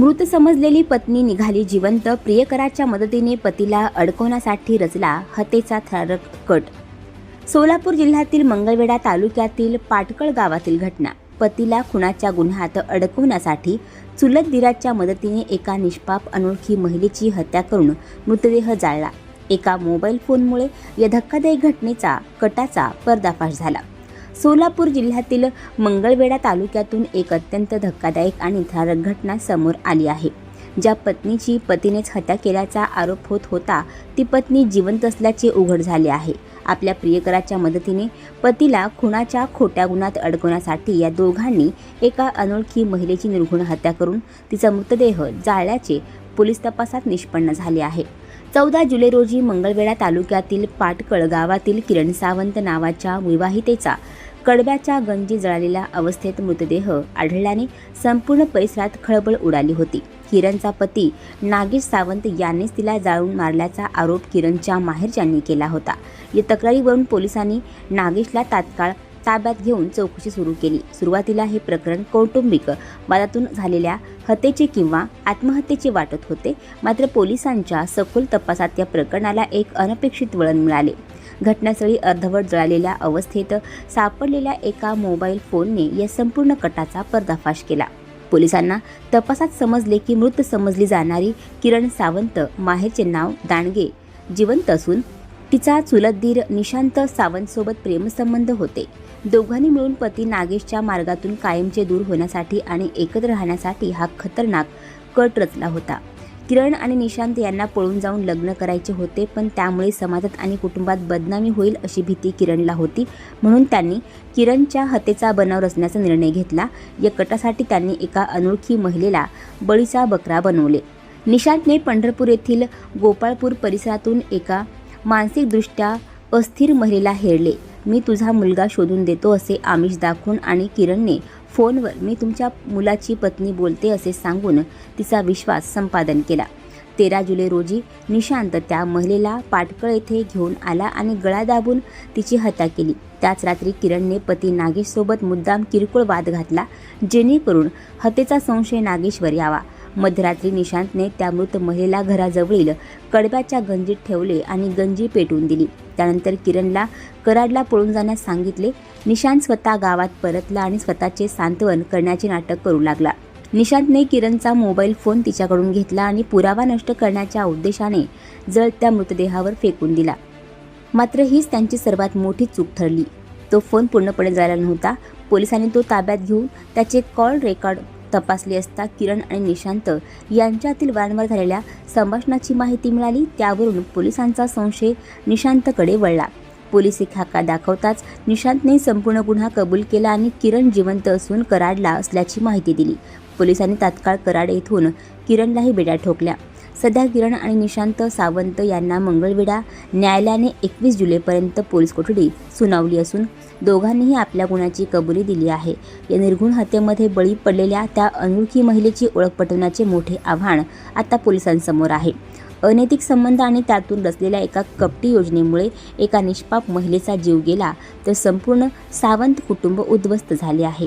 मृत समजलेली पत्नी निघाली जिवंत. प्रियकराच्या मदतीने पतीला अडकवण्यासाठी रचला हतेचा थरारक कट. सोलापूर जिल्ह्यातील मंगळवेढा तालुक्यातील पाटकळ गावातील घटना. पतीला खुनाच्या गुन्ह्यात अडकवण्यासाठी चुलत दिराच्या मदतीने एका निष्पाप अनोळखी महिलेची हत्या करून मृतदेह जाळला. एका मोबाईल फोनमुळे या धक्कादायक घटनेचा कटाचा पर्दाफाश झाला. सोलापूर जिल्ह्यातील मंगळवेढा तालुक्यातून एक अत्यंत धक्कादायक आणि धारक घटना समोर आली आहे. ज्या पत्नीची पतीनेच हत्या केल्याचा आरोप होत होता ती पत्नी जिवंत असल्याचे उघड झाले आहे. आपल्या प्रियकराच्या मदतीने पतीला खुणाच्या खोट्या गुणात अडकवण्यासाठी या दोघांनी एका अनोळखी महिलेची निर्घुण हत्या करून तिचा मृतदेह जाळल्याचे पोलीस तपासात निष्पन्न झाले आहे. चौदा जुलै रोजी मंगळवेढा तालुक्यातील पाटकळ गावातील किरण सावंत नावाच्या विवाहितेचा कडब्याच्या गंजी जळालेल्या अवस्थेत मृतदेह आढळल्याने संपूर्ण परिसरात खळबळ उडाली होती. किरणचा पती नागेश सावंत यांनीच तिला जाळून मारल्याचा आरोप किरणच्या माहेरच्यांनी केला होता. या तक्रारीवरून पोलिसांनी नागेशला तात्काळ ताब्यात घेऊन चौकशी सुरू केली. सुरुवातीला हे प्रकरण कौटुंबिक वादातून झालेल्या हत्येचे किंवा आत्महत्येचे वाटत होते. मात्र पोलिसांच्या सखोल तपासात या प्रकरणाला एक अनपेक्षित वळण मिळाले. घटनास्थळी अर्धवट जळालेल्या अवस्थेत सापडलेल्या एका मोबाईल फोनने या संपूर्ण कटाचा पर्दाफाश केला. पोलिसांना तपासात समजले की मृत समजली जाणारी किरण सावंत माहेरचे नाव दांडगे जिवंत असून तिचा चुलत दीर निशांत सावंतसोबत प्रेमसंबंध होते. दोघांनी मिळून पती नागेशच्या मार्गातून कायमचे दूर होण्यासाठी आणि एकत्र राहण्यासाठी हा खतरनाक कट रचला होता. किरण आणि निशांत यांना पळून जाऊन लग्न करायचे होते पण त्यामुळे समाजात आणि कुटुंबात बदनामी होईल अशी भीती किरणला होती. म्हणून त्यांनी किरणच्या हत्येचा बनाव रचण्याचा निर्णय घेतला. या कटासाठी त्यांनी एका अनोळखी महिलेला बळीचा बकरा बनवले. निशांतने पंढरपूर येथील गोपाळपूर परिसरातून एका मानसिकदृष्ट्या अस्थिर महिलेला हेरले. मी तुझा मुलगा शोधून देतो असे आमिष दाखवून आणि किरणने फोनवर मी तुमच्या मुलाची पत्नी बोलते असे सांगून तिचा विश्वास संपादन केला. तेरा जुलै रोजी निशांत त्या महिलेला पाटकळ येथे घेऊन आला आणि गळा दाबून तिची हत्या केली. त्याच रात्री किरणने पती नागेशसोबत मुद्दाम किरकोळ वाद घातला जेणेकरून हत्येचा संशय नागेशवर यावा. मध्यरात्री निशांतने त्या मृत महिलेला घराजवळील कडब्याच्या गंजीत ठेवले आणि गंजी पेटवून दिली. त्यानंतर किरणला कराडला पळून जाण्यास सांगितले. निशांत स्वतः गावात परतला आणि स्वतःचे सांत्वन करण्याचे नाटक करू लागला. निशांतने किरणचा मोबाईल फोन तिच्याकडून घेतला आणि पुरावा नष्ट करण्याच्या उद्देशाने जळत्या मृतदेहावर फेकून दिला. मात्र हीच त्यांची सर्वात मोठी चूक ठरली. तो फोन पूर्णपणे झाला नव्हता. पोलिसांनी तो ताब्यात घेऊन त्याचे कॉल रेकॉर्ड तपासले असता किरण आणि निशांत यांच्यातील वारंवार झालेल्या संभाषणाची माहिती मिळाली. त्यावरून पोलिसांचा संशय निशांतकडे वळला. पोलीस एक हाका दाखवताच निशांतने संपूर्ण गुन्हा कबूल केला आणि किरण जिवंत असून कराडला असल्याची माहिती दिली. पोलिसांनी तात्काळ कराड येथून किरणलाही बेड्या ठोकल्या. सध्या किरण आणि निशांत सावंत यांना मंगळवेढा न्यायालयाने एकवीस जुलैपर्यंत पोलीस कोठडी सुनावली असून दोघांनीही आपल्या गुणाची कबुली दिली आहे. या निर्घुण हत्येमध्ये बळी पडलेल्या त्या अनोळखी महिलेची ओळख पटवण्याचे मोठे आव्हान आता पोलिसांसमोर आहे. अनैतिक संबंध आणि त्यातून रचलेल्या एका कपटी योजनेमुळे एका निष्पाप महिलेचा जीव गेला तर संपूर्ण सावंत कुटुंब उद्ध्वस्त झाले आहे.